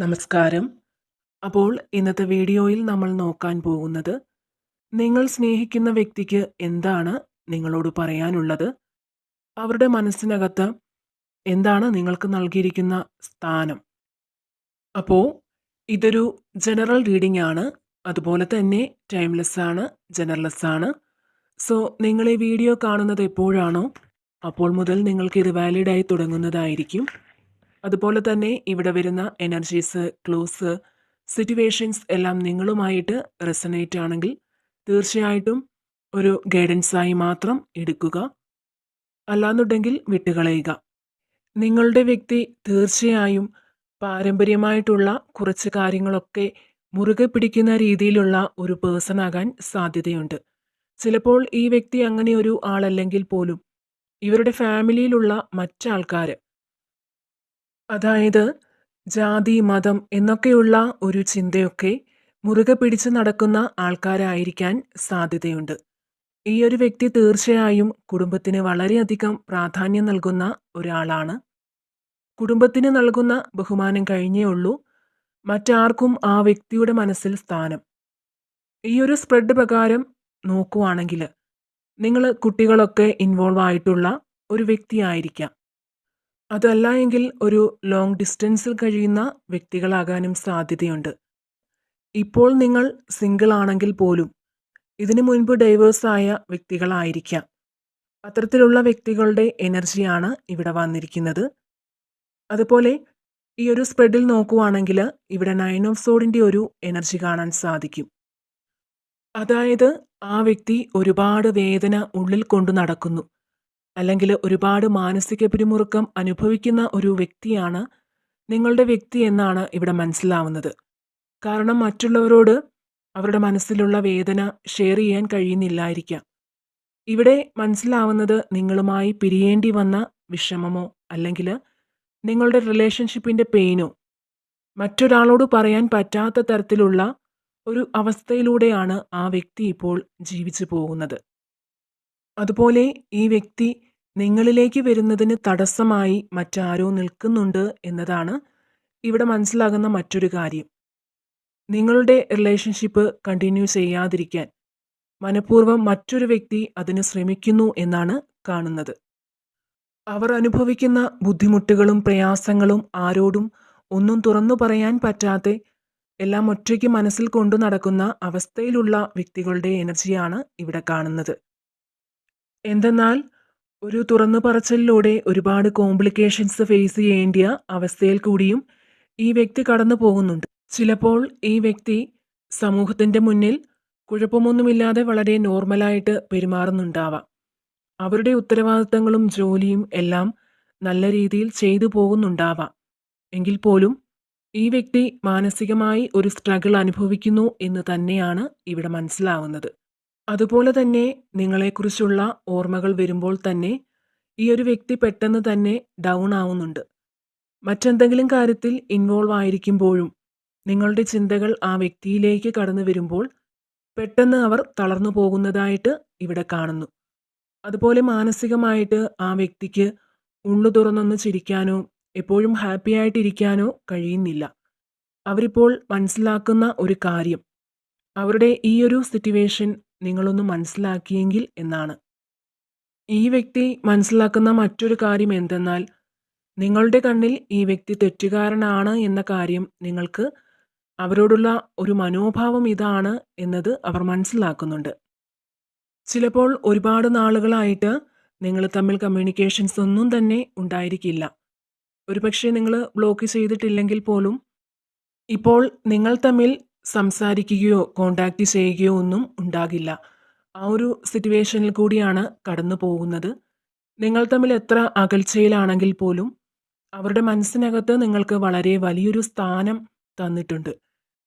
നമസ്കാരം. അപ്പോൾ ഇന്നത്തെ വീഡിയോയിൽ നമ്മൾ നോക്കാൻ പോകുന്നത് നിങ്ങൾ സ്നേഹിക്കുന്ന വ്യക്തിക്ക് എന്താണ് നിങ്ങളോട് പറയാനുള്ളത്? അവരുടെ മനസ്സിനകത്ത് എന്താണ് നിങ്ങൾക്ക് നൽകിയിരിക്കുന്ന സ്ഥാനം? അപ്പോൾ ഇതൊരു ജനറൽ റീഡിംഗ് ആണ് അതുപോലെ തന്നെ ടൈംലെസ് ആണ് ജനറൽലെസ് ആണ് സോ നിങ്ങൾ ഈ വീഡിയോ കാണുന്നത് എപ്പോഴാണോ അപ്പോൾ മുതൽ നിങ്ങൾക്ക് ഇത് വാലിഡായി തുടങ്ങുന്നതായിരിക്കും. അതുപോലെ തന്നെ ഇവിടെ വരുന്ന എനർജീസ് ക്ലൂസ് സിറ്റുവേഷൻസ് എല്ലാം നിങ്ങളുമായിട്ട് റെസനേറ്റ് ആണെങ്കിൽ തീർച്ചയായിട്ടും ഒരു ഗൈഡൻസായി മാത്രം എടുക്കുക. അല്ലാന്നുണ്ടെങ്കിൽ വിട്ടുകളയുക. നിങ്ങളുടെ വ്യക്തി തീർച്ചയായും പാരമ്പര്യമായിട്ടുള്ള കുറച്ച് കാര്യങ്ങളൊക്കെ മുറുകെ പിടിക്കുന്ന രീതിയിലുള്ള ഒരു പേഴ്സൺ ആകാൻ സാധ്യതയുണ്ട്. ചിലപ്പോൾ ഈ വ്യക്തി അങ്ങനെ ഒരു ആളല്ലെങ്കിൽ പോലും ഇവരുടെ ഫാമിലിയിലുള്ള മറ്റാൾക്കാർ അതായത് ജാതി മതം എന്നൊക്കെയുള്ള ഒരു ചിന്തയൊക്കെ മുറുകെ പിടിച്ച് നടക്കുന്ന ആൾക്കാരായിരിക്കാൻ സാധ്യതയുണ്ട്. ഈ ഒരു വ്യക്തി തീർച്ചയായും കുടുംബത്തിന് വളരെയധികം പ്രാധാന്യം നൽകുന്ന ഒരാളാണ്. കുടുംബത്തിന് നൽകുന്ന ബഹുമാനം കഴിഞ്ഞേ ഉള്ളൂ. മറ്റാർക്കും ആ വ്യക്തിയുടെ മനസ്സിൽ സ്ഥാനം. ഈ ഒരു സ്പ്രെഡ് പ്രകാരം നോക്കുവാണെങ്കിൽ നിങ്ങൾ കുട്ടികളൊക്കെ ഇൻവോൾവ് ആയിട്ടുള്ള ഒരു വ്യക്തിയായിരിക്കാം. അതല്ല എങ്കിൽ ഒരു ലോങ് ഡിസ്റ്റൻസിൽ കഴിയുന്ന വ്യക്തികളാകാനും സാധ്യതയുണ്ട്. ഇപ്പോൾ നിങ്ങൾ സിംഗിൾ ആണെങ്കിൽ പോലും ഇതിനു മുൻപ് ഡൈവേഴ്സായ വ്യക്തികളായിരിക്കാം. അത്തരത്തിലുള്ള വ്യക്തികളുടെ എനർജിയാണ് ഇവിടെ വന്നിരിക്കുന്നത്. അതുപോലെ ഈ ഒരു സ്പ്രെഡിൽ നോക്കുവാണെങ്കിൽ ഇവിടെ നയൻ ഓഫ് സോഡിന്റെ ഒരു എനർജി കാണാൻ സാധിക്കും. അതായത് ആ വ്യക്തി ഒരുപാട് വേദന ഉള്ളിൽ കൊണ്ടു നടക്കുന്നു. അല്ലെങ്കിൽ ഒരുപാട് മാനസിക പിരിമുറുക്കം അനുഭവിക്കുന്ന ഒരു വ്യക്തിയാണ് നിങ്ങളുടെ വ്യക്തി എന്നാണ് ഇവിടെ മനസ്സിലാവുന്നത്. കാരണം മറ്റുള്ളവരോട് അവരുടെ മനസ്സിലുള്ള വേദന ഷെയർ ചെയ്യാൻ കഴിയുന്നില്ലായിരിക്കാം. ഇവിടെ മനസ്സിലാവുന്നത് നിങ്ങളുമായി പിരിയേണ്ടി വന്ന വിഷമമോ അല്ലെങ്കിൽ നിങ്ങളുടെ റിലേഷൻഷിപ്പിന്റെ പെയിനോ മറ്റൊരാളോട് പറയാൻ പറ്റാത്ത തരത്തിലുള്ള ഒരു അവസ്ഥയിലൂടെയാണ് ആ വ്യക്തി ഇപ്പോൾ ജീവിച്ചു പോകുന്നത്. അതുപോലെ ഈ വ്യക്തി നിങ്ങളിലേക്ക് വരുന്നതിന് തടസ്സമായി മറ്റാരോ നിൽക്കുന്നുണ്ട് എന്നതാണ് ഇവിടെ മനസ്സിലാകുന്ന മറ്റൊരു കാര്യം. നിങ്ങളുടെ റിലേഷൻഷിപ്പ് കണ്ടിന്യൂ ചെയ്യാതിരിക്കാൻ മനഃപൂർവം മറ്റൊരു വ്യക്തി അതിന് ശ്രമിക്കുന്നു എന്നാണ് കാണുന്നത്. അവർ അനുഭവിക്കുന്ന ബുദ്ധിമുട്ടുകളും പ്രയാസങ്ങളും ആരോടും ഒന്നും തുറന്നു പറയാൻ പറ്റാതെ എല്ലാം ഒറ്റയ്ക്ക് മനസ്സിൽ കൊണ്ടു നടക്കുന്ന അവസ്ഥയിലുള്ള വ്യക്തികളുടെ എനർജിയാണ് ഇവിടെ കാണുന്നത്. എന്തെന്നാൽ ഒരു തുറന്നു പറച്ചിലൂടെ ഒരുപാട് കോംപ്ലിക്കേഷൻസ് ഫേസ് ചെയ്യേണ്ടിയ അവസ്ഥയിൽ കൂടിയും ഈ വ്യക്തി കടന്നു പോകുന്നുണ്ട്. ചിലപ്പോൾ ഈ വ്യക്തി സമൂഹത്തിന്റെ മുന്നിൽ കുഴപ്പമൊന്നുമില്ലാതെ വളരെ നോർമലായിട്ട് പെരുമാറുന്നുണ്ടാവാം. അവരുടെ ഉത്തരവാദിത്തങ്ങളും ജോലിയും എല്ലാം നല്ല രീതിയിൽ ചെയ്തു പോകുന്നുണ്ടാവാം. എങ്കിൽ പോലും ഈ വ്യക്തി മാനസികമായി ഒരു സ്ട്രഗിൾ അനുഭവിക്കുന്നു എന്ന് തന്നെയാണ് ഇവിടെ മനസ്സിലാവുന്നത്. അതുപോലെ തന്നെ നിങ്ങളെക്കുറിച്ചുള്ള ഓർമ്മകൾ വരുമ്പോൾ തന്നെ ഈ ഒരു വ്യക്തി പെട്ടെന്ന് തന്നെ ഡൗൺ ആവുന്നുണ്ട്. മറ്റെന്തെങ്കിലും കാര്യത്തിൽ ഇൻവോൾവ് ആയിരിക്കുമ്പോഴും നിങ്ങളുടെ ചിന്തകൾ ആ വ്യക്തിയിലേക്ക് കടന്നു വരുമ്പോൾ പെട്ടെന്ന് അവർ തളർന്നു പോകുന്നതായിട്ട് ഇവിടെ കാണുന്നു. അതുപോലെ മാനസികമായിട്ട് ആ വ്യക്തിക്ക് ഉള്ളു തുറന്നൊന്ന് ചിരിക്കാനോ എപ്പോഴും ഹാപ്പി ആയിട്ടിരിക്കാനോ കഴിയുന്നില്ല. അവരിപ്പോൾ മനസ്സിലാക്കുന്ന ഒരു കാര്യം അവരുടെ ഈ ഒരു സിറ്റുവേഷൻ നിങ്ങളൊന്ന് മനസ്സിലാക്കിയെങ്കിൽ എന്നാണ്. ഈ വ്യക്തി മനസ്സിലാക്കുന്ന മറ്റൊരു കാര്യം എന്തെന്നാൽ നിങ്ങളുടെ കണ്ണിൽ ഈ വ്യക്തി തെറ്റുകാരനാണ് എന്ന കാര്യം നിങ്ങൾക്ക് അവരോടുള്ള ഒരു മനോഭാവം ഇതാണ് എന്നത് അവർ മനസ്സിലാക്കുന്നുണ്ട്. ചിലപ്പോൾ ഒരുപാട് നാളുകളായിട്ട് നിങ്ങൾ തമ്മിൽ കമ്മ്യൂണിക്കേഷൻസ് ഒന്നും തന്നെ ഉണ്ടായിരിക്കില്ല. ഒരുപക്ഷെ നിങ്ങൾ ബ്ലോക്ക് ചെയ്തിട്ടില്ലെങ്കിൽ പോലും ഇപ്പോൾ നിങ്ങൾ തമ്മിൽ സംസാരിക്കുകയോ കോണ്ടാക്ട് ചെയ്യുകയോ ഒന്നും ഉണ്ടാകില്ല. ആ ഒരു സിറ്റുവേഷനിൽ കൂടിയാണ് കടന്നു പോകുന്നത്. നിങ്ങൾ തമ്മിൽ എത്ര അകൽച്ചയിലാണെങ്കിൽ പോലും അവരുടെ മനസ്സിനകത്ത് നിങ്ങൾക്ക് വളരെ വലിയൊരു സ്ഥാനം തന്നിട്ടുണ്ട്.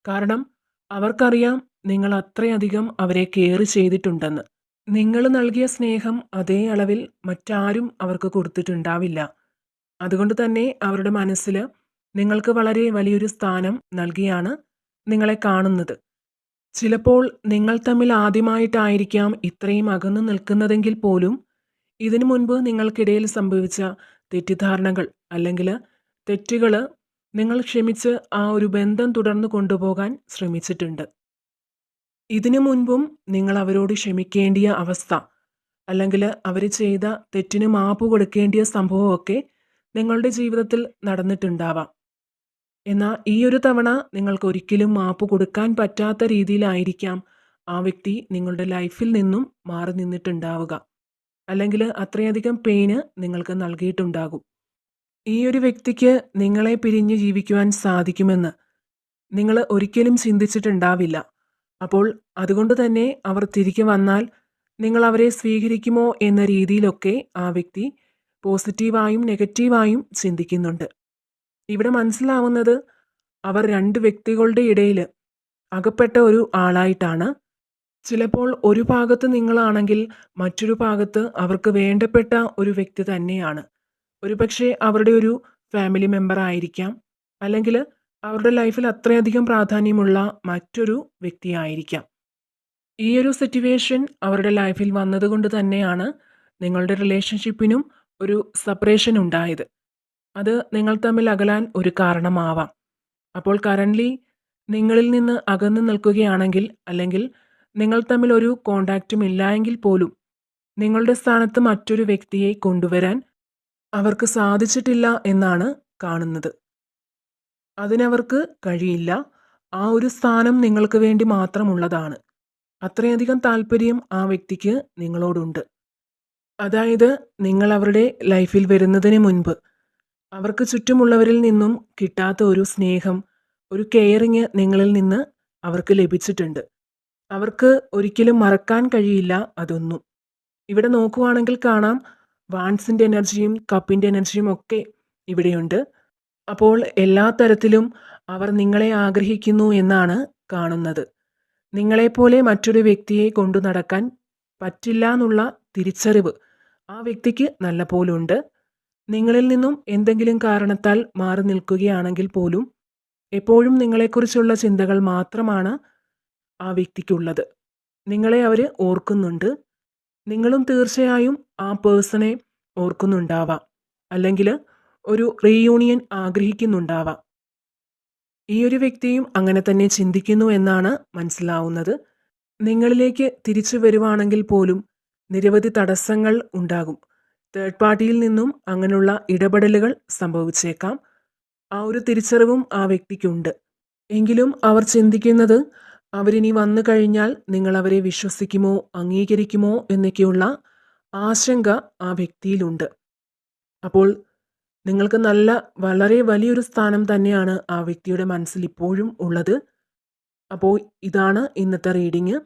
കാരണം അവർക്കറിയാം നിങ്ങൾ അത്രയധികം അവരെ കെയർ ചെയ്തിട്ടുണ്ടെന്ന്. നിങ്ങൾ നൽകിയ സ്നേഹം അതേ അളവിൽ മറ്റാരും അവർക്ക് കൊടുത്തിട്ടുണ്ടാവില്ല. അതുകൊണ്ട് തന്നെ അവരുടെ മനസ്സിൽ നിങ്ങൾക്ക് വളരെ വലിയൊരു സ്ഥാനം നൽകിയാണ് നിങ്ങളെ കാണുന്നത്. ചിലപ്പോൾ നിങ്ങൾ തമ്മിൽ ആദ്യമായിട്ടായിരിക്കാം ഇത്രയും അകന്നു നിൽക്കുന്നതെങ്കിൽ പോലും ഇതിനു മുൻപ് നിങ്ങൾക്കിടയിൽ സംഭവിച്ച തെറ്റിദ്ധാരണകൾ അല്ലെങ്കിൽ തെറ്റുകൾ നിങ്ങൾ ക്ഷമിച്ച് ആ ഒരു ബന്ധം തുടർന്ന് കൊണ്ടുപോകാൻ ശ്രമിച്ചിട്ടുണ്ട്. ഇതിനു മുൻപും നിങ്ങൾ അവരോട് ക്ഷമിക്കേണ്ടിയ അവസ്ഥ അല്ലെങ്കിൽ അവർ ചെയ്ത തെറ്റിന് മാപ്പ് കൊടുക്കേണ്ടിയ സംഭവമൊക്കെ നിങ്ങളുടെ ജീവിതത്തിൽ നടന്നിട്ടുണ്ടാവാം. എന്നാൽ ഈ ഒരു തവണ നിങ്ങൾക്ക് ഒരിക്കലും മാപ്പ് കൊടുക്കാൻ പറ്റാത്ത രീതിയിലായിരിക്കാം ആ വ്യക്തി നിങ്ങളുടെ ലൈഫിൽ നിന്നും മാറി നിന്നിട്ടുണ്ടാവുക. അല്ലെങ്കിൽ അത്രയധികം പെയിന് നിങ്ങൾക്ക് നൽകിയിട്ടുണ്ടാകും. ഈ ഒരു വ്യക്തിക്ക് നിങ്ങളെ പിരിഞ്ഞ് ജീവിക്കുവാൻ സാധിക്കുമെന്ന് നിങ്ങൾ ഒരിക്കലും ചിന്തിച്ചിട്ടുണ്ടാവില്ല. അപ്പോൾ അതുകൊണ്ട് തന്നെ അവർ തിരികെ വന്നാൽ നിങ്ങൾ അവരെ സ്വീകരിക്കുമോ എന്ന രീതിയിലൊക്കെ ആ വ്യക്തി പോസിറ്റീവായും നെഗറ്റീവായും ചിന്തിക്കുന്നുണ്ട്. ഇവിടെ മനസ്സിലാവുന്നത് അവർ രണ്ട് വ്യക്തികളുടെ ഇടയിൽ അകപ്പെട്ട ഒരു ആളായിട്ടാണ്. ചിലപ്പോൾ ഒരു ഭാഗത്ത് നിങ്ങളാണെങ്കിൽ മറ്റൊരു ഭാഗത്ത് അവർക്ക് വേണ്ടപ്പെട്ട ഒരു വ്യക്തി തന്നെയാണ്. ഒരുപക്ഷെ അവരുടെ ഒരു ഫാമിലി മെമ്പർ ആയിരിക്കാം. അല്ലെങ്കിൽ അവരുടെ ലൈഫിൽ അത്രയധികം പ്രാധാന്യമുള്ള മറ്റൊരു വ്യക്തിയായിരിക്കാം ഈ ഒരു സിറ്റുവേഷൻ അവരുടെ ലൈഫിൽ വന്നതുകൊണ്ട് തന്നെയാണ് നിങ്ങളുടെ റിലേഷൻഷിപ്പിനും ഒരു സെപ്പറേഷൻ ഉണ്ടായത്. അത് നിങ്ങൾ തമ്മിൽ അകലാൻ ഒരു കാരണമാവാം. അപ്പോൾ കറന്റ്ലി നിങ്ങളിൽ നിന്ന് അകന്നു നിൽക്കുകയാണെങ്കിൽ അല്ലെങ്കിൽ നിങ്ങൾ തമ്മിൽ ഒരു കോണ്ടാക്റ്റും ഇല്ലായെങ്കിൽ പോലും നിങ്ങളുടെ സ്ഥാനത്ത് മറ്റൊരു വ്യക്തിയെ കൊണ്ടുവരാൻ അവർക്ക് സാധിച്ചിട്ടില്ല എന്നാണ് കാണുന്നത്. അതിനവർക്ക് കഴിയില്ല. ആ ഒരു സ്ഥാനം നിങ്ങൾക്ക് വേണ്ടി മാത്രമുള്ളതാണ്. അത്രയധികം താല്പര്യം ആ വ്യക്തിക്ക് നിങ്ങളോടുണ്ട്. അതായത് നിങ്ങൾ അവരുടെ ലൈഫിൽ വരുന്നതിന് മുൻപ് അവർക്ക് ചുറ്റുമുള്ളവരിൽ നിന്നും കിട്ടാത്ത ഒരു സ്നേഹം ഒരു കെയറിങ് നിങ്ങളിൽ നിന്ന് അവർക്ക് ലഭിച്ചിട്ടുണ്ട്. അവർക്ക് ഒരിക്കലും മറക്കാൻ കഴിയില്ല അതൊന്നും. ഇവിടെ നോക്കുവാണെങ്കിൽ കാണാം വാൺസിന്റെ എനർജിയും കപ്പിന്റെ എനർജിയും ഒക്കെ ഇവിടെയുണ്ട്. അപ്പോൾ എല്ലാ തരത്തിലും അവർ നിങ്ങളെ ആഗ്രഹിക്കുന്നു എന്നാണ് കാണുന്നത്. നിങ്ങളെപ്പോലെ മറ്റൊരു വ്യക്തിയെ കൊണ്ടു നടക്കാൻ പറ്റില്ല എന്നുള്ള തിരിച്ചറിവ് ആ വ്യക്തിക്ക് നല്ല പോലുണ്ട് നിങ്ങളിൽ നിന്നും എന്തെങ്കിലും കാരണത്താൽ മാറി നിൽക്കുകയാണെങ്കിൽ പോലും എപ്പോഴും നിങ്ങളെക്കുറിച്ചുള്ള ചിന്തകൾ മാത്രമാണ് ആ വ്യക്തിക്കുള്ളത്. നിങ്ങളെ അവർ ഓർക്കുന്നുണ്ട്. നിങ്ങളും തീർച്ചയായും ആ പേഴ്സണെ ഓർക്കുന്നുണ്ടാവാം. അല്ലെങ്കിൽ ഒരു റീയൂണിയൻ ആഗ്രഹിക്കുന്നുണ്ടാവാം. ഈ ഒരു വ്യക്തിയും അങ്ങനെ തന്നെ ചിന്തിക്കുന്നു എന്നാണ് മനസ്സിലാവുന്നത്. നിങ്ങളിലേക്ക് തിരിച്ചു വരുവാണെങ്കിൽ പോലും നിരവധി തടസ്സങ്ങൾ ഉണ്ടാകും. തേർഡ് പാർട്ടിയിൽ നിന്നും അങ്ങനെയുള്ള ഇടപെടലുകൾ സംഭവിച്ചേക്കാം. ആ ഒരു തിരിച്ചറിവും ആ വ്യക്തിക്കുണ്ട്. എങ്കിലും അവർ ചിന്തിക്കുന്നത് അവരിനി വന്നു കഴിഞ്ഞാൽ നിങ്ങൾ അവരെ വിശ്വസിക്കുമോ അംഗീകരിക്കുമോ എന്നൊക്കെയുള്ള ആശങ്ക ആ വ്യക്തിയിലുണ്ട്. അപ്പോൾ നിങ്ങൾക്ക് നല്ല വളരെ വലിയൊരു സ്ഥാനം തന്നെയാണ് ആ വ്യക്തിയുടെ മനസ്സിൽ ഇപ്പോഴും ഉള്ളത്. അപ്പോൾ ഇതാണ് ഇന്നത്തെ റീഡിങ്.